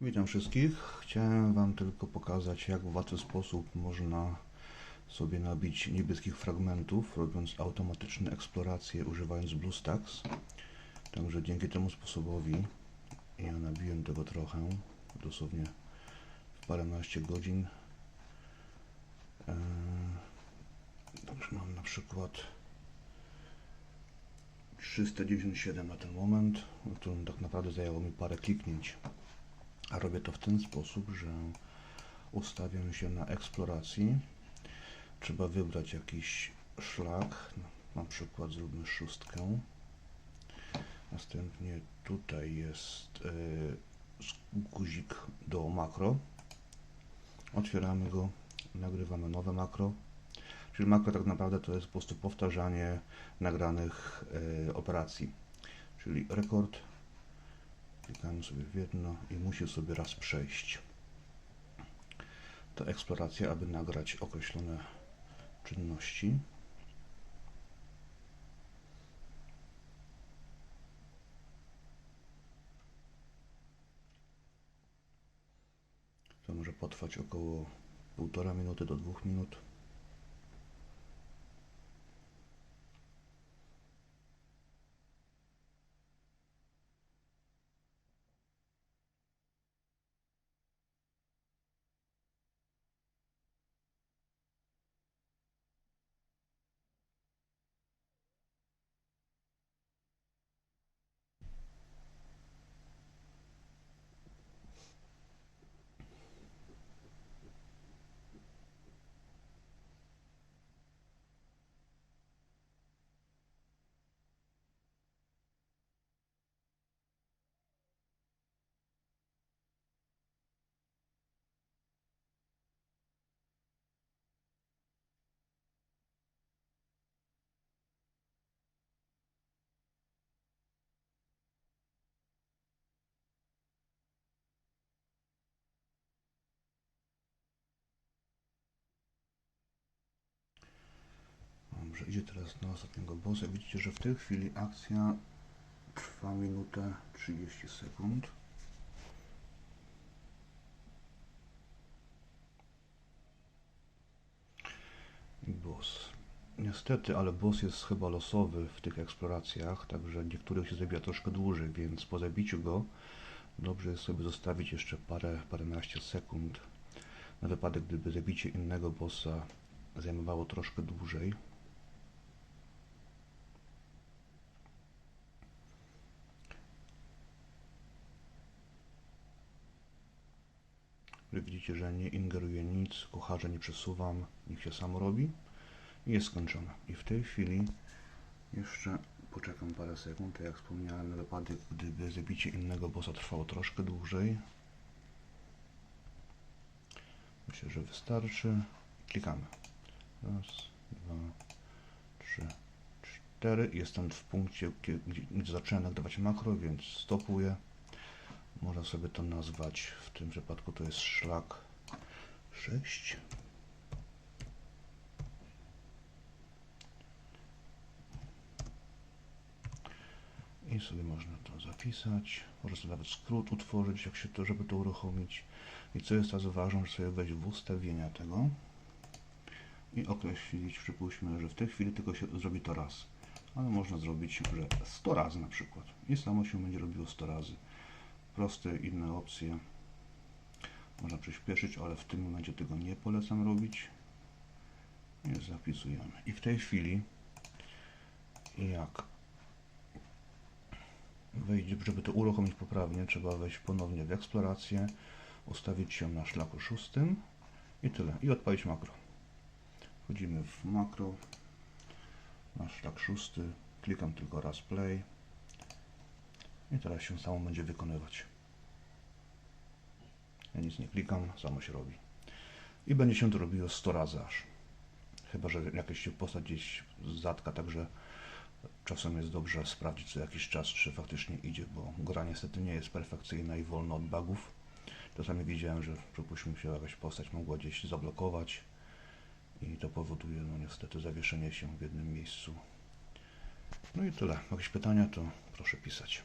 Witam wszystkich. Chciałem Wam tylko pokazać, jak w łatwy sposób można sobie nabić niebieskich fragmentów, robiąc automatyczne eksploracje, używając BlueStacks. Także dzięki temu sposobowi ja nabiłem tego trochę, dosłownie w paręnaście godzin. Eee, Także mam na przykład 397 na ten moment, którym tak naprawdę zajęło mi parę kliknięć. A robię to w ten sposób, że ustawiam się na eksploracji. Trzeba wybrać jakiś szlak, na przykład zróbmy szóstkę. Następnie tutaj jest yy, guzik do makro. Otwieramy go, nagrywamy nowe makro. Czyli makro tak naprawdę to jest po prostu powtarzanie nagranych yy, operacji. Czyli rekord, klikamy sobie w jedno i musi sobie raz przejść. To eksploracja, aby nagrać określone czynności. To może potrwać około 1,5 minuty do 2 minut. Dobrze, idzie teraz na ostatniego bossa. Widzicie, że w tej chwili akcja trwa minutę 30 sekund. Boss. Niestety, ale boss jest chyba losowy w tych eksploracjach, także niektórych się zabija troszkę dłużej, więc po zabiciu go dobrze jest sobie zostawić jeszcze parę, paręnaście sekund na wypadek, gdyby zabicie innego bossa zajmowało troszkę dłużej. Wy widzicie, że nie ingeruję nic, kucharza nie przesuwam, niech się sam robi i jest skończone. I w tej chwili jeszcze poczekam parę sekund, tak jak wspomniałem, na wypadek, gdyby zabicie innego bossa trwało troszkę dłużej. Myślę, że wystarczy. Klikamy. Raz, dwa, trzy, cztery. Jestem w punkcie, gdzie, gdzie zacząłem nagrywać makro, więc stopuję. Można sobie to nazwać, w tym przypadku to jest szlak 6. I sobie można to zapisać. Można sobie nawet skrót utworzyć, jak się to, żeby to uruchomić. I co jest teraz ważne, że sobie wejść w ustawienia tego i określić, przypuśćmy, że w tej chwili tylko się zrobi to raz. Ale można zrobić, że 100 razy na przykład. I samo się będzie robiło 100 razy proste inne opcje można przyspieszyć, ale w tym momencie tego nie polecam robić. I zapisujemy. I w tej chwili jak wejdzie, żeby to uruchomić poprawnie, trzeba wejść ponownie w eksplorację, ustawić się na szlaku szóstym i tyle. I odpalić makro. Wchodzimy w makro na szlak szósty, klikam tylko raz play i teraz się samo będzie wykonywać. Ja nic nie klikam, samo się robi. I będzie się to robiło 100 razy aż. Chyba, że jakaś się postać gdzieś zatka, także czasem jest dobrze sprawdzić co jakiś czas, czy faktycznie idzie, bo gra niestety nie jest perfekcyjna i wolna od bugów. Czasami widziałem, że przypuśćmy się jakaś postać mogła gdzieś zablokować i to powoduje no niestety zawieszenie się w jednym miejscu. No i tyle. Jakieś pytania, to proszę pisać.